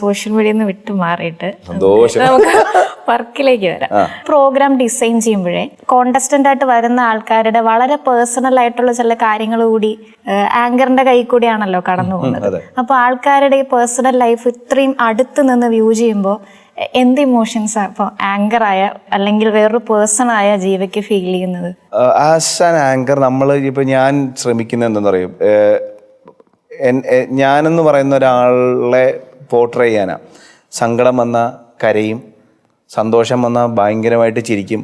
Social മീഡിയയിൽ നിന്ന് വിട്ടു മാറിയിട്ട് സന്തോഷം. നമുക്ക് വർക്കിലേക്ക് വരാം. പ്രോഗ്രാം ഡിസൈൻ ചെയ്യുമ്പോഴേ കോണ്ടസ്റ്റന്റ് ആയിട്ട് വരുന്ന ആൾക്കാരുടെ വളരെ പേഴ്സണൽ ആയിട്ടുള്ള ചില കാര്യങ്ങൾ കൂടി ആങ്കറിന്റെ കൈ കൂടിയാണല്ലോ കടന്നു പോകുന്നത്. അപ്പൊ ആൾക്കാരുടെ ഈ പേഴ്സണൽ ലൈഫ് ഇത്രയും അടുത്ത് നിന്ന് വ്യൂ ചെയ്യുമ്പോൾ എന്ത് ഇമോഷൻസ് ഇപ്പൊ ആങ്കർ ആയ അല്ലെങ്കിൽ വേറൊരു പേഴ്സൺ ആയ ജീവയ്ക്ക് ഫീൽ ചെയ്യുന്നത്? ആസ് ആൻ ആങ്കർ നമ്മൾ ഇപ്പൊ ഞാൻ ശ്രമിക്കുന്ന എന്താ പറയും? ഞാനെന്ന് പറയുന്ന ഒരാളെ പോർട്രേ ചെയ്യാനാണ് സങ്കടം വന്നാൽ കരയും സന്തോഷം വന്നാൽ ഭയങ്കരമായിട്ട് ചിരിക്കും.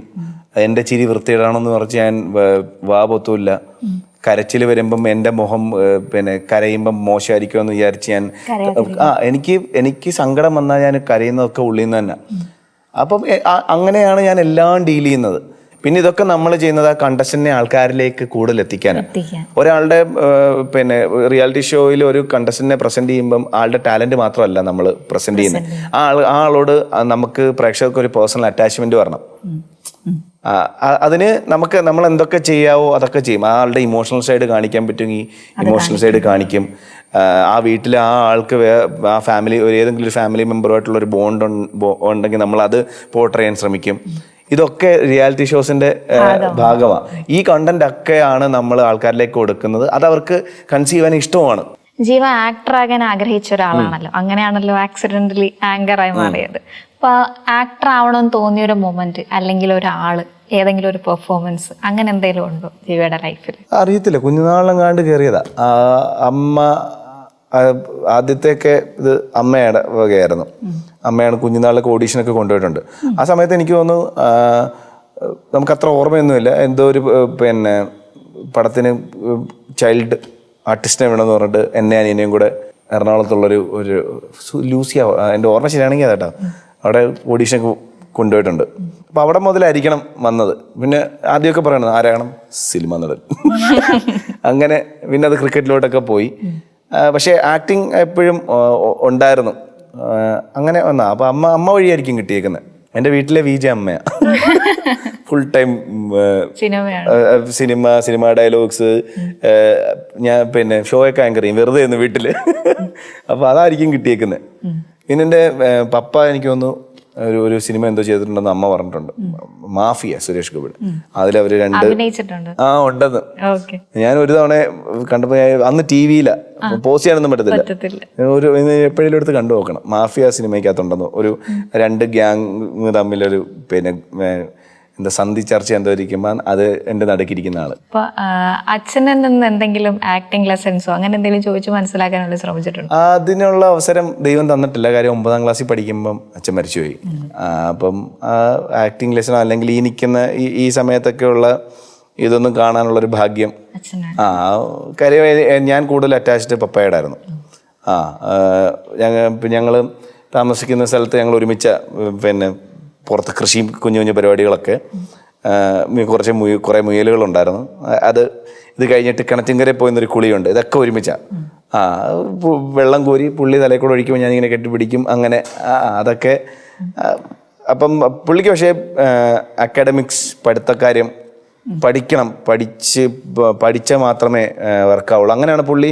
എന്റെ ചിരി വൃത്തിയിടണമെന്ന് പറഞ്ഞ് ഞാൻ വാപൊത്തുമില്ല വാ പൊത്തൂല്ല. കരച്ചിൽ വരുമ്പം എന്റെ മുഖം പിന്നെ കരയുമ്പം മോശമായിരിക്കുമെന്ന് വിചാരിച്ച് ഞാൻ ആ എനിക്ക് എനിക്ക് സങ്കടം വന്നാൽ ഞാൻ കരയുന്നതൊക്കെ ഉള്ളിൽ നിന്ന് തന്നെ. അപ്പം അങ്ങനെയാണ് ഞാൻ എല്ലാം ഡീൽ ചെയ്യുന്നത്. പിന്നെ ഇതൊക്കെ നമ്മൾ ചെയ്യുന്നത് ആ കണ്ടസ്റ്റന്റിനെ ആൾക്കാരിലേക്ക് കൂടുതൽ എത്തിക്കാനാണ് ഒരാളുടെ പിന്നെ റിയാലിറ്റി ഷോയിൽ ഒരു കണ്ടസ്റ്റന്റിനെ പ്രസന്റ് ചെയ്യുമ്പം ആളുടെ ടാലന്റ് മാത്രമല്ല നമ്മൾ പ്രസന്റ് ചെയ്യുന്നത്. ആ ആൾ ആ ആളോട് നമുക്ക് പ്രേക്ഷകർക്ക് ഒരു പേഴ്സണൽ അറ്റാച്ച്മെന്റ് വരണം. അതിന് നമുക്ക് നമ്മൾ എന്തൊക്കെ ചെയ്യാവോ അതൊക്കെ ചെയ്യും. ആ ആളുടെ ഇമോഷണൽ സൈഡ് കാണിക്കാൻ പറ്റുമെങ്കിൽ ഇമോഷണൽ സൈഡ് കാണിക്കും. ആ, വീട്ടിൽ ആ ആൾക്ക് വേ- ആ ഫാമിലി ഒരു ഏതെങ്കിലും ഒരു ഫാമിലി മെമ്പറുമായിട്ടുള്ള ഒരു ബോണ്ട് ഉണ്ടെങ്കിൽ നമ്മൾ അത് പോർട്ട് ചെയ്യാൻ ശ്രമിക്കും. ഇതൊക്കെ റിയാലിറ്റി ഷോസിന്റെ ഭാഗമാണ്. ഈ കണ്ടന്റ് ഒക്കെയാണ് നമ്മൾ ആൾക്കാരിലേക്ക് കൊടുക്കുന്നത്. അത് അവർക്ക് കൺസീവ് ചെയ്യാൻ ഇഷ്ടമാണ്. ജീവ ആക്ടർ ആകാൻ ആഗ്രഹിച്ച ഒരാളാണല്ലോ. അങ്ങനെയാണല്ലോ ആക്സിഡന്റലി ആങ്കർ ആയി മാറിയത്. അപ്പൊ ആക്ടർ ആവണമെന്ന് തോന്നിയ ഒരു മൊമെന്റ് അല്ലെങ്കിൽ ഒരാൾ ഏതെങ്കിലും ഒരു പെർഫോമൻസ് അങ്ങനെ എന്തെങ്കിലും ഉണ്ടോ ജീവയുടെ ലൈഫിൽ അറിയത്തില്ല. കുഞ്ഞുനാളിലെങ്ങാണ്ട് കയറിയതാ അമ്മ ആദ്യത്തെയൊക്കെ ഇത് അമ്മയുടെ വകയായിരുന്നു. അമ്മയാണ് കുഞ്ഞുനാളിലൊക്കെ ഓഡീഷനൊക്കെ കൊണ്ടുപോയിട്ടുണ്ട്. ആ സമയത്ത് എനിക്ക് തോന്നുന്നു നമുക്കത്ര ഓർമ്മയൊന്നുമില്ല. എന്തോ ഒരു പിന്നെ പടത്തിന് ചൈൽഡ് ആർട്ടിസ്റ്റിനെ വേണമെന്ന് പറഞ്ഞിട്ട് എന്നെ അനിയനെയും കൂടെ എറണാകുളത്തുള്ളൊരു ഒരു ലൂസിയ എന്റെ ഓർമ്മ ശരിയാണെങ്കിൽ അതാട്ടോ. അവിടെ ഓഡീഷനൊക്കെ കൊണ്ടുപോയിട്ടുണ്ട്. അപ്പോൾ അവിടെ മുതലായിരിക്കണം വന്നത്. പിന്നെ ആദ്യമൊക്കെ പറയണത് ആരാകണം? സിനിമ നടൻ. അങ്ങനെ പിന്നെ അത് ക്രിക്കറ്റിലോട്ടൊക്കെ പോയി. പക്ഷേ ആക്ടിങ് എപ്പോഴും ഉണ്ടായിരുന്നു. അങ്ങനെ വന്നാ. അപ്പോൾ അമ്മ അമ്മ വഴിയായിരിക്കും കിട്ടിയേക്കുന്നത് എന്റെ വീട്ടിലെ വി ജെ അമ്മയാ. Full time cinema cinema dialogues ഞാൻ പിന്നെ ഷോ ഒക്കെ ആങ്കർ ചെയ്യും. വെറുതെ വീട്ടിൽ. അപ്പൊ അതായിരിക്കും കിട്ടിയേക്കുന്നത് പിന്നെ എന്റെ പപ്പ എനിക്ക് തോന്നുന്നു ഒരു ഒരു സിനിമ എന്തോ ചെയ്തിട്ടുണ്ടെന്ന് അമ്മ പറഞ്ഞിട്ടുണ്ട്. മാഫിയ സുരേഷ് ഗോപി അവർ രണ്ട് ആ ഉണ്ടെന്ന്. ഞാൻ ഒരു തവണ കണ്ടപ്പോ അന്ന് ടി വിയില പോസ്റ്റ് ചെയ്യാനൊന്നും പറ്റത്തില്ല. ഒരു എപ്പോഴെങ്കിലും എടുത്ത് കണ്ടു നോക്കണം. മാഫിയ സിനിമയ്ക്കകത്തുണ്ടെന്ന്. ഒരു രണ്ട് ഗ്യാങ് തമ്മിലൊരു പിന്നെ എന്താ സന്ധി ചർച്ച എന്തോ ഇരിക്കുമ്പോൾ അത് എന്റെ നടുക്കിരിക്കുന്ന ആൾ. അപ്പൊ അച്ഛനിൽ നിന്ന് എന്തെങ്കിലും ആക്ടിങ് ലെസൺസോ അങ്ങനെ എന്തെങ്കിലും ചോദിച്ചു മനസ്സിലാക്കാനുള്ള ശ്രമിച്ചിട്ടുണ്ട്? അതിനുള്ള അവസരം ദൈവം തന്നിട്ടില്ല. കാര്യം ഒമ്പതാം ക്ലാസ്സിൽ പഠിക്കുമ്പം അച്ഛൻ മരിച്ചുപോയി. അപ്പം ആക്ടിങ് ലെസണോ അല്ലെങ്കിൽ ഈ നിൽക്കുന്ന ഈ സമയത്തൊക്കെയുള്ള ഇതൊന്നും കാണാനുള്ളൊരു ഭാഗ്യം. അച്ഛനാണ് ആ കാര്യം ഞാൻ കൂടുതൽ അറ്റാച്ച്ഡ് പപ്പയുടെ ആയിരുന്നു ആ ഞങ്ങൾ ഞങ്ങൾ താമസിക്കുന്ന സ്ഥലത്ത് ഞങ്ങൾ ഒരുമിച്ച പിന്നെ പുറത്ത് കൃഷിയും കുഞ്ഞു കുഞ്ഞു പരിപാടികളൊക്കെ കുറച്ച് മുയ കുറേ മുയലുകളുണ്ടായിരുന്നു. അത് ഇത് കഴിഞ്ഞിട്ട് കിണറ്റിങ്കരെ പോയിരുന്നൊരു കുളിയുണ്ട്. ഇതൊക്കെ ഒരുമിച്ച. ആ വെള്ളം കോരി പുള്ളി തലയിൽ കൂടെ ഒഴിക്കുമ്പോൾ ഞാനിങ്ങനെ കെട്ടിപ്പിടിക്കും. അങ്ങനെ അതൊക്കെ അപ്പം പുള്ളിക്ക് പക്ഷേ അക്കാഡമിക്സ് പഠിത്തക്കാര്യം പഠിക്കണം. പഠിച്ച് പഠിച്ച മാത്രമേ വർക്കാവുള്ളൂ. അങ്ങനെയാണ് പുള്ളി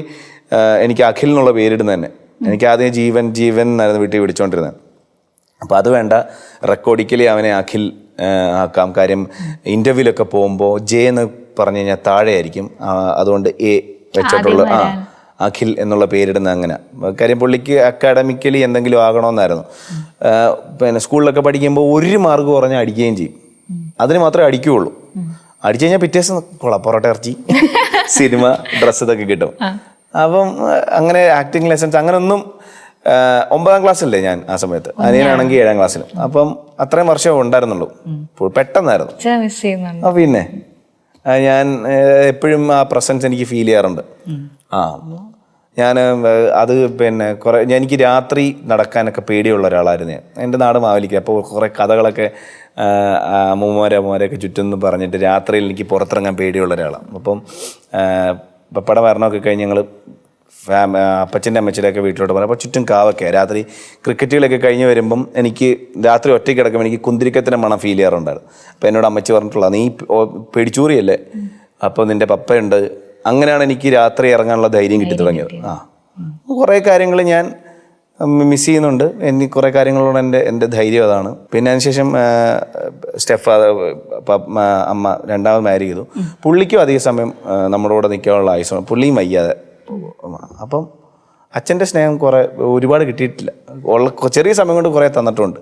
എനിക്ക് അഖിൽ എന്നുള്ള പേരിടുന്നത് തന്നെ എനിക്ക് ആദ്യം ജീവൻ ജീവൻ എന്നായിരുന്നു വീട്ടിൽ വിളിച്ചുകൊണ്ടിരുന്നത് അപ്പോൾ അത് വേണ്ട. റെക്കോർഡിക്കലി അവനെ അഖിൽ ആക്കാം. കാര്യം ഇന്റർവ്യൂലൊക്കെ പോകുമ്പോൾ ജെ എന്ന് പറഞ്ഞു കഴിഞ്ഞാൽ താഴെയായിരിക്കും. അതുകൊണ്ട് എ വെച്ചിട്ടുള്ള ആ അഖിൽ എന്നുള്ള പേരിടുന്ന അങ്ങനെ. കാര്യം പുള്ളിക്ക് അക്കാഡമിക്കലി എന്തെങ്കിലും ആകണമെന്നായിരുന്നു പിന്നെ സ്കൂളിലൊക്കെ പഠിക്കുമ്പോൾ ഒരു മാർക്ക് കുറഞ്ഞാൽ അടിക്കുകയും ചെയ്യും. അതിന് മാത്രമേ അടിക്കുകയുള്ളൂ. അടിച്ചു കഴിഞ്ഞാൽ പിറ്റേ ദിവസം കൊള്ളാം പൊറോട്ട ഇറച്ചി സിനിമ ഡ്രസ്സ് ഇതൊക്കെ കിട്ടും. അപ്പം അങ്ങനെ ആക്ടിങ് ലെസൺസ് അങ്ങനെ ഒന്നും ആ, ഒമ്പതാം ക്ലാസ്സിലല്ലേ ഞാൻ ആ സമയത്ത്. അനിയനാണെങ്കിൽ ഏഴാം ക്ലാസ്സിലും അപ്പം അത്രയും വർഷം ഉണ്ടായിരുന്നുള്ളൂ. പെട്ടെന്നായിരുന്നു. പിന്നെ. ഞാൻ എപ്പോഴും ആ പ്രസൻസ് എനിക്ക് ഫീൽ ചെയ്യാറുണ്ട്. ആ ഞാൻ അത് പിന്നെ കുറെ എനിക്ക് രാത്രി നടക്കാനൊക്കെ പേടിയുള്ള ഒരാളായിരുന്നു ഞാൻ. എന്റെ നാട് മാവലിക്ക. അപ്പോൾ കുറേ കഥകളൊക്കെ അമ്മൂമ്മമാരെ അമ്മമാരെയൊക്കെ ചുറ്റും പറഞ്ഞിട്ട് രാത്രിയിൽ എനിക്ക് പുറത്തിറങ്ങാൻ പേടിയുള്ള ഒരാളാണ്. അപ്പം പപ്പട മരണമൊക്കെ കഴിഞ്ഞ് ഞങ്ങൾ ഫാമ അപ്പച്ചന്റെ അമ്മച്ചിയുടെയൊക്കെ വീട്ടിലോട്ട് പോകുന്നത് അപ്പോൾ ചുറ്റും കാവൊക്കെ രാത്രി ക്രിക്കറ്റുകളൊക്കെ കഴിഞ്ഞ് വരുമ്പം എനിക്ക് രാത്രി ഒറ്റയ്ക്ക് കിടക്കുമ്പോൾ എനിക്ക് കുന്തിരിക്കത്തിന്റെ മണം ഫീൽ ചെയ്യാറുണ്ടായിരുന്നു. അപ്പോൾ എന്നോട് അമ്മച്ചി പറഞ്ഞിട്ടുള്ള നീ പേടിച്ചൂറിയല്ലേ? അപ്പോൾ നിന്റെ പപ്പയുണ്ട്. അങ്ങനെയാണ് എനിക്ക് രാത്രി ഇറങ്ങാനുള്ള ധൈര്യം കിട്ടി തുടങ്ങിയത്. ആ. കുറേ കാര്യങ്ങൾ ഞാൻ മിസ് ചെയ്യുന്നുണ്ട്. എനിക്ക് കുറേ കാര്യങ്ങളോട് എന്റെ എന്റെ ധൈര്യം അതാണ്. പിന്നെ അതിനുശേഷം സ്റ്റെഫ് അമ്മ രണ്ടാമത് മാരി ചെയ്തു. പുള്ളിക്കും അധിക സമയം നമ്മുടെ കൂടെ നിൽക്കാനുള്ള ആയുസമാണ് പുള്ളിയും വയ്യാതെ. അപ്പം അച്ഛന്റെ സ്നേഹം കുറേ ഒരുപാട് കിട്ടിയിട്ടില്ല. ഉള്ള ചെറിയ സമയം കൊണ്ട് കുറേ തന്നിട്ടുണ്ട്.